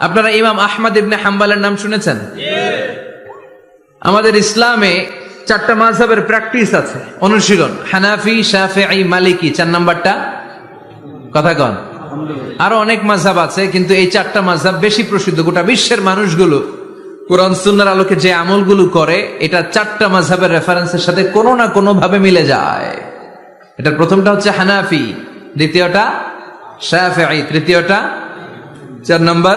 আপনারা ইমাম আহমদ ইবনে হাম্বালের নাম শুনেছেন? আমাদের ইসলামে চারটা মাযহাবের প্র্যাকটিস আছে। অনুশীলন, হানাফি, শাফিঈ, মালিকি, চার নাম্বারটা? কথা কন। আরও অনেক মাঝহাব আছে, কিন্তু এই চারটা মাঝহাব বেশি প্রসিদ্ধ। গোটা বিশ্বের মানুষগুলো কোরআন সুন্নার আলোকে যে আমলগুলো করে, এটা চারটা মাঝহাবের রেফারেন্সের সাথে কোনো না কোনো ভাবে মিলে যায়। এটার প্রথমটা হচ্ছে হানাফি, দ্বিতীয়টা শাফিঈ, তৃতীয়টা চার নম্বর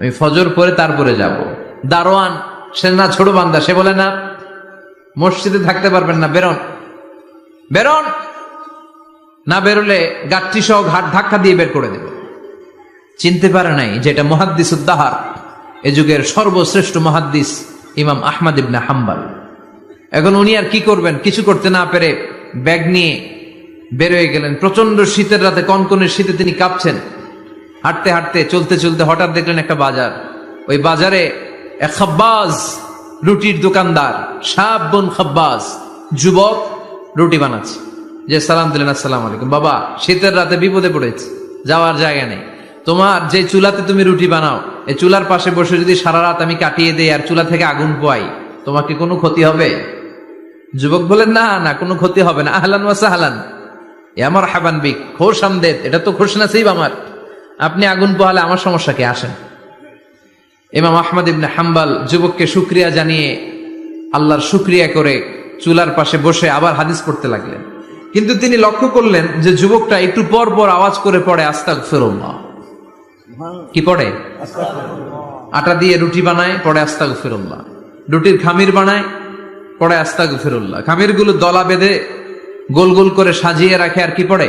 আমি ফজর পরে তারপরে যাব। দারোয়ান, সে না ছোট বান্দা, সে বলে, না, মসজিদে থাকতে পারবেন না, বেরোন। বেরোন? না বেরোলে গাঠটি সহ ঘাট ধাক্কা দিয়ে বের করে দেব। চিনতে পারে নাই যেটা মহাদ্দিস উদ্দাহার, এ যুগের সর্বশ্রেষ্ঠ মহাদ্দিস ইমাম আহমদ ইবনে হাম্বাল। এখন উনি আর কি করবেন? কিছু করতে না পেরে ব্যাগ নিয়ে বেরোয় গেলেন। প্রচণ্ড শীতের রাতে, কনকনের শীতে তিনি কাঁপছেন। হাঁটতে হাঁটতে, চলতে চলতে হঠাৎ দেখলেন একটা বাজার। ওই বাজারে এক খাব্বাজ রুটির দোকানদার সাব বোন খাব্বাজ, যুবক রুটি বানাচ্ছে। যে সালাম দিলেন, আসসালাম আলাইকুম। বাবা, শীতের রাতে বিপদে পড়েছে, যাওয়ার জায়গা নেই। তোমার যে চুলাতে তুমি রুটি বানাও এই চুলার পাশে বসে যদি সারা রাত আমি কাটিয়ে দেই আর চুলা থেকে আগুন পোয়াই তোমাকে কোনো ক্ষতি হবে? যুবক বলেন না না, কোনো ক্ষতি হবে না। আহলান ওয়াসা হালান এ আমার হাবান বিক খোশ আমদেদ এটা তো খোশ নাসিব আমার। আপনি আগুন পোহালে আমার সমস্যা কে? আসেন। ইমাম আহমদ ইবনে হাম্বাল যুবককে শুক্রিয়া জানিয়ে আল্লাহর শুক্রিয়া করে চুলার পাশে বসে আবার হাদিস পড়তে লাগলেন। কিন্তু তিনি লক্ষ্য করলেন যে যুবকটা একটু পর পর আওয়াজ করে পড়ে আস্তাক ফেরুল্লাহ কি পড়ে? আটা দিয়ে রুটি বানায়, পড়ে আস্তাক ফেরুল্লাহ রুটির খামির বানায়, পড়ে আস্তাক ফেরুল্লাহ খামিরগুলো দলা বেঁধে গোল গোল করে সাজিয়ে রাখে, আর কি পড়ে?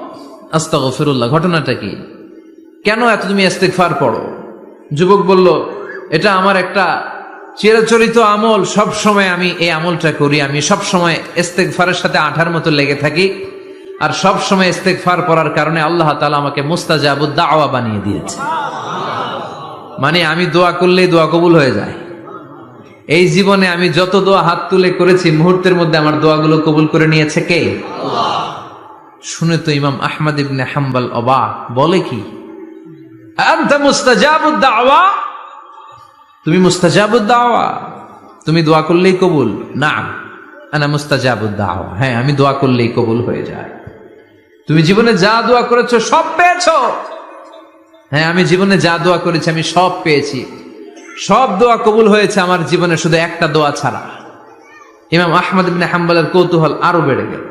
আস্তাক ফিরুল্লাহ ঘটনাটা কি? কেন এত তুমি ইস্তেগফার পড়ো? যুবক বলল, এটা আমার একটা চিরাচরিত আমল সব সময় আমি এই আমলটা করি, আমি সব সময় ইস্তেগফারের সাথে আঠার মতো লেগে থাকি আর সব সময় ইস্তেগফার পড়ার কারণে আল্লাহ তাআলা আমাকে মুস্তাজাবুদ দাওয়া বানিয়ে দিয়েছে। মানে আমি দোয়া করলেই দোয়া কবুল হয়ে যায়। এই জীবনে আমি যত দোয়া হাত তুলে করেছি, মুহূর্তের মধ্যে আমার দোয়াগুলো কবুল করে নিয়েছে কে? শুনে তো ইমাম আহমদ ইবনে হাম্বাল অবাক। বলে কি? আনতা মুস্তাজাবুদ দাওয়া? তুমি মুস্তাজাবুদ দাওয়া? তুমি দোয়া করলেই কবুল? না আনা মুস্তাজাবুদ দাওয়া। হ্যাঁ আমি দোয়া করলেই কবুল হয়ে যায়। তুমি জীবনে যা দোয়া করেছ সব পেয়েছ? হ্যাঁ আমি জীবনে যা দোয়া করেছি আমি সব পেয়েছি। সব দোয়া কবুল হয়েছে আমার জীবনে শুধু একটা দোয়া ছাড়া। ইমাম আহমদ ইবনে হাম্বলের কৌতূহল আরও বেড়ে গেল।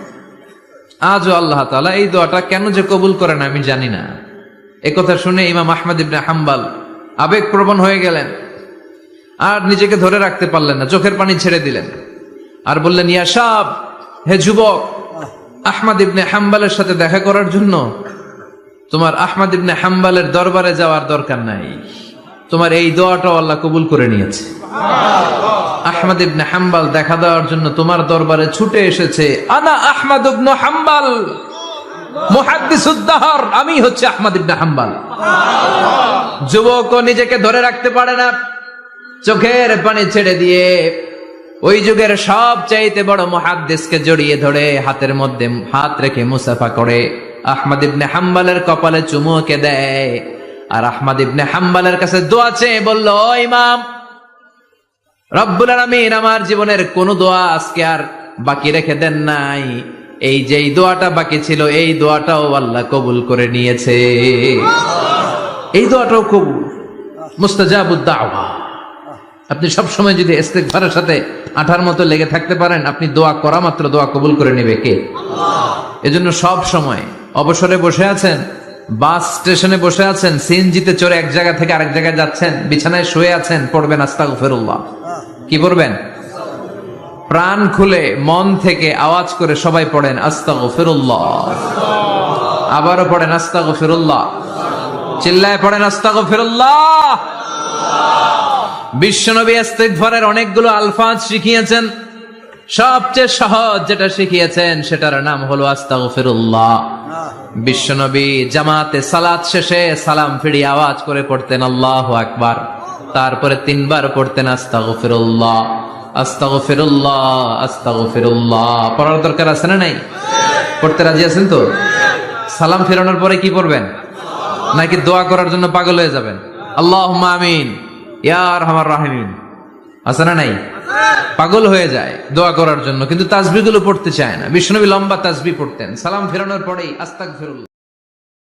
আজও আল্লাহ তাআলা এই দোয়াটা কেন যে কবুল করেন আমি জানি না। কথা শুনে ইমাম আহমদ ইবনে হাম্বাল আবেগ প্রবণ হয়ে গেলেন। আর নিজেকে ধরে রাখতে পারলেন না, চোখের পানি ছেড়ে দিলেন। আর বললেন, ইয়া ইয়াসাব হে যুবক, আহমদ ইবনে হাম্বালের সাথে দেখা করার জন্য তোমার আহমদ ইবনে হাম্বালের দরবারে যাওয়ার দরকার নাই। তোমার এই দোয়াটাও আল্লাহ কবুল করে নিয়েছে। আহমদ ইবনে হাম্বাল দেখা দেওয়ার জন্য তোমার দরবারে ছুটে এসেছে। আনা আহমদ ইবনে হাম্বাল। আমি হচ্ছে আহমদ ইবনে হাম্বাল। যুবক নিজেকে ধরে রাখতে পারে না। চোখের পানি ছেড়ে দিয়ে ওই যুগের সব চাইতে বড় মহাদ্দেশকে জড়িয়ে ধরে হাতের মধ্যে হাত রেখে মুসাফা করে। আহমদ ইবনে হাম্বালের কপালে চুমুকে দেয়। আর আহমদ ইবনে হাম্বালের কাছে দোয়া চেয়ে বলল, "ও ইমাম রব্বুল আলামিন আমার জীবনের কোন দোয়া আজকে আর বাকি রেখে দেন নাই। এই যে দোয়াটা বাকি ছিল, এই দোয়াটাও আল্লাহ কবুল করে নিয়েছে। এই দোয়াটাও কবুল। মুস্তাজাবুদ দাওয়া। আপনি সব সময় যদি ইস্তেগফারের সাথে আঠার মতো লেগে থাকতে পারেন, আপনি দোয়া করা মাত্র দোয়া কবুল করে নেবে কে? এজন্য সব সময় অবসরে বসে আছেন, বাস স্টেশনে বসে আছেন, সিএনজিতে চড়ে এক জায়গা থেকে আরেক জায়গায় যাচ্ছেন, বিছানায় শুয়ে আছেন, পড়বেন আস্তাগফিরুল্লাহ। কি পড়বেন প্রাণ খুলে মন থেকে আওয়াজ করে সবাই পড়েন আস্তাগফিরুল্লাহ। আবারও পড়েন আস্তাগফিরুল্লাহ। চিল্লায় পড়েন আস্তাগফিরুল্লাহ। বিশ্বনবী ইস্তেগফারের অনেকগুলো আলফাজ শিখিয়েছেন। সবচেয়ে সহজ যেটা শিখিয়েছেন, সেটার নাম হলো আস্তাগফিরুল্লাহ। বিশ্বনবী জামাতে সালাত শেষে সালাম ফিরিয়ে আওয়াজ করে পড়তেন আল্লাহ আকবার। তারপরে তিনবার পড়তেন আস্তাগফিরুল্লাহ আস্তাগফিরুল্লাহ আস্তাগফিরুল্লাহ। পড়ার দরকার আছে না নাই? পড়তে রাজি আছেন তো? সালাম ফেরানোর পরে কি পড়বেন? নাকি দোয়া করার জন্য পাগল হয়ে যাবেন? আল্লাহ আমিন। ইয়ার আমার রাহিমিন। আছে না নাই? পাগল হয়ে যায় দোয়া করার জন্য, কিন্তু তাসবিগুলো পড়তে চায় না। বিষ্ণবী লম্বা তাসবি পড়তেন। সালাম ফেরানোর পরেই আস্তাক ফেরুল্লাহ